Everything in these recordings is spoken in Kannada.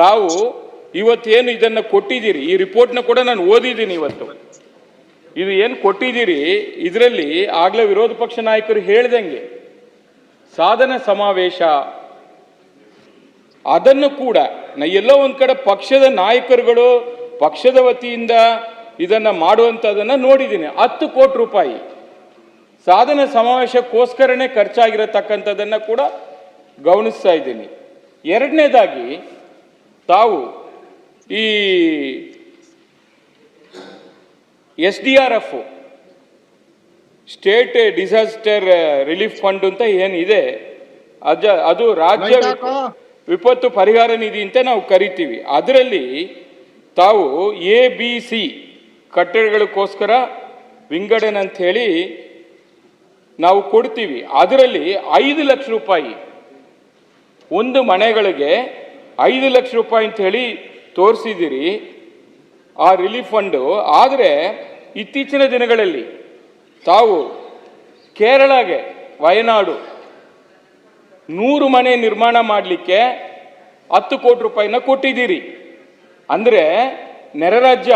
ತಾವು ಇವತ್ತೇನು ಇದನ್ನ ಕೊಟ್ಟಿದ್ದೀರಿ? ಈ ರಿಪೋರ್ಟ್ನ ಕೂಡ ನಾನು ಓದಿದ್ದೀನಿ ಇವತ್ತು. ಇದು ಏನು ಕೊಟ್ಟಿದ್ದೀರಿ? ಇದರಲ್ಲಿ ಆಗ್ಲೇ ವಿರೋಧ ಪಕ್ಷ ನಾಯಕರು ಹೇಳ್ದಂಗೆ ಸಾಧನ ಸಮಾವೇಶ. ಅದನ್ನು ಕೂಡ ನಾ ಎಲ್ಲೋ ಒಂದು ಕಡೆ ಪಕ್ಷದ ನಾಯಕರುಗಳು ಪಕ್ಷದ ವತಿಯಿಂದ ಇದನ್ನ ಮಾಡುವಂಥದ್ದನ್ನು ನೋಡಿದ್ದೀನಿ. ಹತ್ತು ಕೋಟಿ ರೂಪಾಯಿ ಸಾಧನ ಸಮಾವೇಶಕ್ಕೋಸ್ಕರನೇ ಖರ್ಚಾಗಿರತಕ್ಕಂಥದ್ದನ್ನು ಕೂಡ ಗಮನಿಸ್ತಾ ಇದ್ದೀನಿ. ಎರಡನೇದಾಗಿ ತಾವು ಈ S D R F state disaster relief fund ಅಂತ ಏನಿದೆ ಅದ ಅದು ರಾಜ್ಯ ವಿಪತ್ತು ಪರಿಹಾರ ನಿಧಿ ಅಂತ ನಾವು ಕರಿತೀವಿ. ಅದರಲ್ಲಿ ತಾವು ಎ ಬಿ ಸಿ ಕಟ್ಟಡಗಳಿಗೋಸ್ಕರ ವಿಂಗಡಣೆ ಅಂತ ಹೇಳಿ ನಾವು ಕೊಡ್ತೀವಿ. ಅದರಲ್ಲಿ ಐದು ಲಕ್ಷ ರೂಪಾಯಿ ಒಂದು ಮನೆಗಳಿಗೆ ಐದು ಲಕ್ಷ ರೂಪಾಯಿ ಅಂತ ಹೇಳಿ ತೋರಿಸಿದ್ದೀರಿ ಆ ರಿಲೀಫ್ ಫಂಡು. ಆದರೆ ಇತ್ತೀಚಿನ ದಿನಗಳಲ್ಲಿ ತಾವು ಕೇರಳಗೆ ವಯನಾಡು ನೂರು ಮನೆ ನಿರ್ಮಾಣ ಮಾಡಲಿಕ್ಕೆ ಹತ್ತು ಕೋಟಿ ರೂಪಾಯಿನ ಕೊಟ್ಟಿದ್ದೀರಿ. ಅಂದರೆ ನೆರೆ ರಾಜ್ಯ,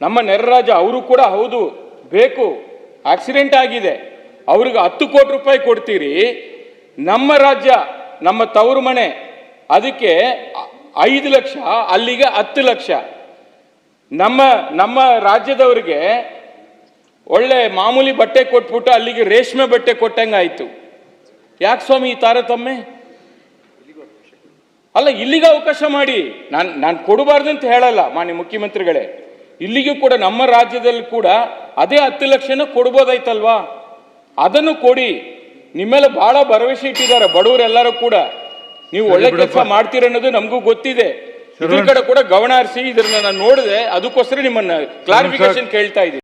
ನಮ್ಮ ನೆರೆ ರಾಜ್ಯ ಅವರು ಕೂಡ ಹೌದು, ಬೇಕು ಆಕ್ಸಿಡೆಂಟ್ ಆಗಿದೆ, ಅವ್ರಿಗೆ ಹತ್ತು ಕೋಟಿ ರೂಪಾಯಿ ಕೊಡ್ತೀರಿ. ನಮ್ಮ ರಾಜ್ಯ, ನಮ್ಮ ತವರು ಮನೆ ಅದಕ್ಕೆ ಐದು ಲಕ್ಷ, ಅಲ್ಲಿಗೆ ಹತ್ತು ಲಕ್ಷ. ನಮ್ಮ ನಮ್ಮ ರಾಜ್ಯದವರಿಗೆ ಒಳ್ಳೆ ಮಾಮೂಲಿ ಬಟ್ಟೆ ಕೊಟ್ಬಿಟ್ಟು ಅಲ್ಲಿಗೆ ರೇಷ್ಮೆ ಬಟ್ಟೆ ಕೊಟ್ಟಂಗಾಯ್ತು ಯಾಕೆ ಸ್ವಾಮಿ ಈ ತಾರತಮ್ಯ ಅಲ್ಲ, ಇಲ್ಲಿಗೆ ಅವಕಾಶ ಮಾಡಿ. ನಾನು ನಾನು ಕೊಡಬಾರ್ದು ಅಂತ ಹೇಳಲ್ಲ ಮಾನ್ಯ ಮುಖ್ಯಮಂತ್ರಿಗಳೇ. ಇಲ್ಲಿಗೂ ಕೂಡ ನಮ್ಮ ರಾಜ್ಯದಲ್ಲಿ ಕೂಡ ಅದೇ ಹತ್ತು ಲಕ್ಷನ ಕೊಡ್ಬೋದಾಯ್ತಲ್ವಾ? ಅದನ್ನು ಕೊಡಿ. ನಿಮ್ಮೆಲ್ಲ ಬಹಳ ಭರವಸೆ ಇಟ್ಟಿದ್ದಾರೆ ಬಡವರೆಲ್ಲರೂ ಕೂಡ. ನೀವು ಒಳ್ಳೆ ಕೆಲಸ ಮಾಡ್ತೀರ ಅನ್ನೋದು ನಮಗೂ ಗೊತ್ತಿದೆ. ಇದ್ರ ಕಡೆ ಕೂಡ ಗಮನ ಹರಿಸಿ ಇದನ್ನ ನಾನು ನೋಡಿದೆ ಅದಕ್ಕೋಸ್ಕರ ನಿಮ್ಮನ್ನ ಕ್ಲಾರಿಫಿಕೇಶನ್ ಕೇಳ್ತಾ ಇದ್ದೀನಿ.